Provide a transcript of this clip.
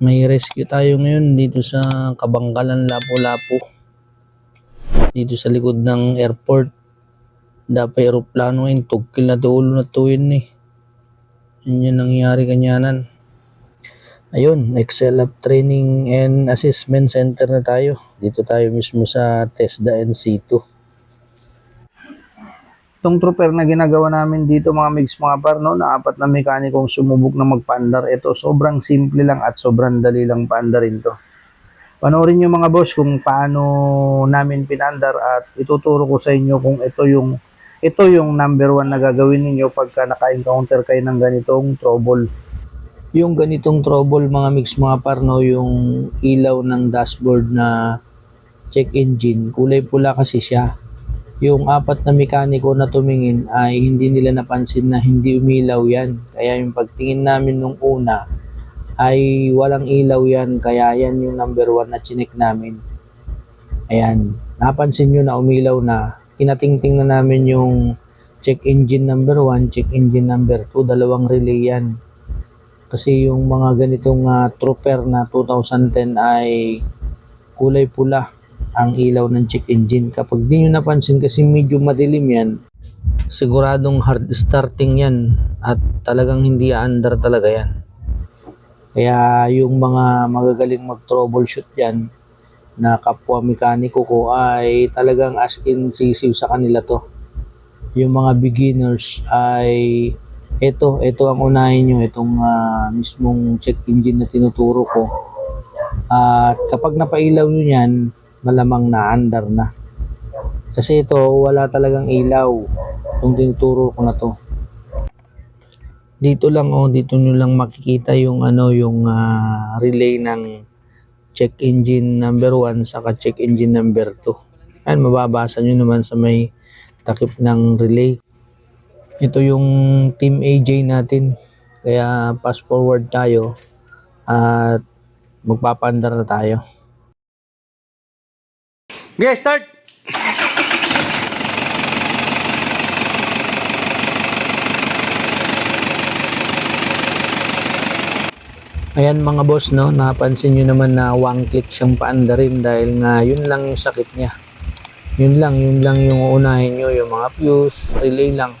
May rescue tayo ngayon dito sa Kabangkalan, Lapu-Lapu. Dito sa likod ng airport. Dapat aeroplano yun. Tugkil na tulo na tuwin eh. Yun yung nangyari kanyanan. Ayun, Excel Lab Training and Assessment Center na tayo. Dito tayo mismo sa TESDA NC2. Itong trooper na ginagawa namin dito mga mix mga par, no, na apat na mekanikong sumubok na magpaandar. Ito, sobrang simple lang at sobrang dali lang paandarin to. Panoorin nyo mga boss kung paano namin pinandar at ituturo ko sa inyo kung ito yung ito yung number one na gagawin ninyo pagka naka-encounter kayo ng ganitong trouble. Yung ganitong trouble mga mix mga par, no, yung ilaw ng dashboard na check engine, kulay pula kasi siya yung apat na mekaniko na tumingin ay hindi nila napansin na hindi umilaw yan. Kaya yung pagtingin namin nung una ay walang ilaw yan. Kaya yan yung number one na chinik namin. Ayan. Napansin nyo na umilaw na. Kinatingting na namin yung check engine number one, check engine number two. Dalawang relay yan. Kasi yung mga ganitong ah, trooper na 2010 ay kulay pula ang ilaw ng check engine. Kapag di nyo napansin kasi medyo madilim yan, siguradong hard starting yan at talagang hindi under talaga yan. Kaya yung mga magagaling mag-troubleshoot yan na kapwa mekaniko ko ay talagang as in sisiw sa kanila to. Yung mga beginners ay ito, ito ang unahin nyo, itong ah, mismong check engine na tinuturo ko. At kapag napailaw nyo yan, malamang na under na. Kasi ito, wala talagang ilaw. Itong tinuturo ko na to. Dito lang oh, dito nyo lang makikita yung ano, yung ah, relay ng check engine number 1 saka check engine number 2. Ayan, mababasa nyo naman sa may takip ng relay. Ito yung team AJ natin. Kaya fast forward tayo at magpapandar na tayo. Okay, start! Ayan mga boss, no, napansin nyo naman na click siyang paandarin dahil nga yun lang yung sakit niya. Yun lang, yun lang yung uunahin nyo, yung mga fuse, relay lang.